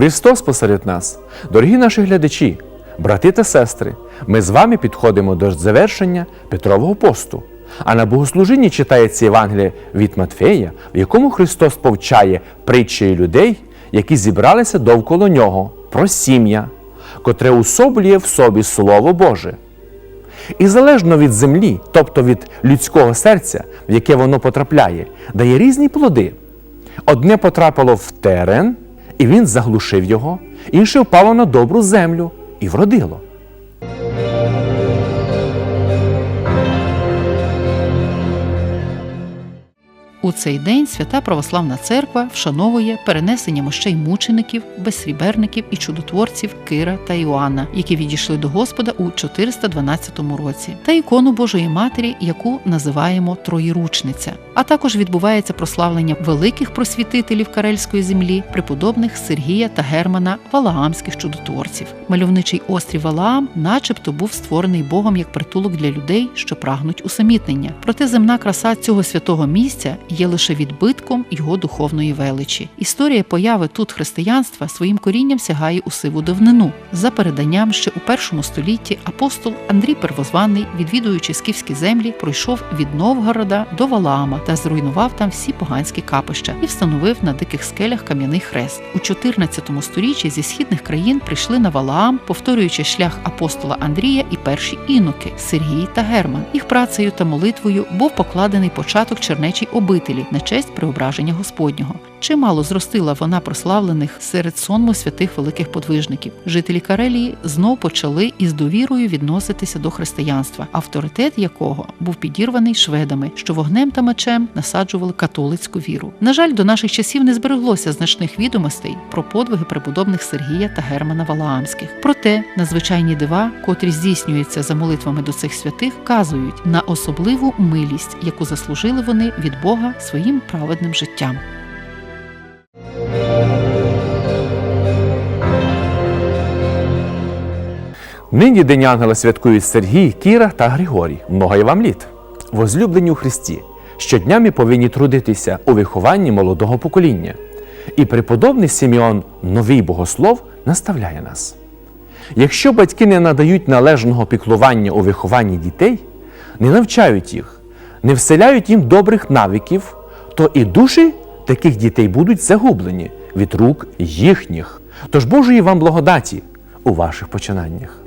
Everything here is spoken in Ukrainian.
Христос посеред нас, дорогі наші глядачі, брати та сестри, ми з вами підходимо до завершення Петрового посту. А на богослужінні читається Євангеліє від Матфея, в якому Христос повчає притчею людей, які зібралися довкола нього, про сім'я, котре усоблює в собі Слово Боже. І залежно від землі, тобто від людського серця, в яке воно потрапляє, дає різні плоди. Одне потрапило в терен, і він заглушив його, інше впало на добру землю і вродило. У цей день свята православна церква вшановує перенесення мощей мучеників, безсріберників і чудотворців Кира та Іоанна, які відійшли до Господа у 412 році, та ікону Божої Матері, яку називаємо Троєручниця. А також відбувається прославлення великих просвітителів Карельської землі, преподобних Сергія та Германа Валаамських чудотворців. Мальовничий острів Валаам, начебто, був створений Богом як притулок для людей, що прагнуть усамітнення. Проте земна краса цього святого місця є лише відбитком його духовної величі. Історія появи тут християнства своїм корінням сягає у сиву давнину. За переданням, ще у першому столітті апостол Андрій Первозваний, відвідуючи скіфські землі, пройшов від Новгорода до Валаама та зруйнував там всі поганські капища і встановив на диких скелях кам'яний хрест. У 14 сторіччі зі східних країн прийшли на Валаам, повторюючи шлях апостола Андрія і перші іноки Сергій та Герман. Їх працею та молитвою був покладений початок чернечій обителі на честь преображення Господнього. Чимало зростила вона прославлених серед сонму святих великих подвижників. Жителі Карелії знов почали із довірою відноситися до християнства, авторитет якого був підірваний шведами, що вогнем та мечем насаджували католицьку віру. На жаль, до наших часів не збереглося значних відомостей про подвиги преподобних Сергія та Германа Валаамських. Проте надзвичайні дива, котрі здійснюються за молитвами до цих святих, вказують на особливу милість, яку заслужили вони від Бога своїм праведним життям. Нині День Ангела святкують Сергій, Кіра та Григорій. Много є вам літ. Возлюблені у Христі. Щодня ми повинні трудитися у вихованні молодого покоління. І преподобний Симеон, новий богослов, наставляє нас. Якщо батьки не надають належного піклування у вихованні дітей, не навчають їх, не вселяють їм добрих навиків, то і душі таких дітей будуть загублені від рук їхніх. Тож Божої вам благодаті у ваших починаннях.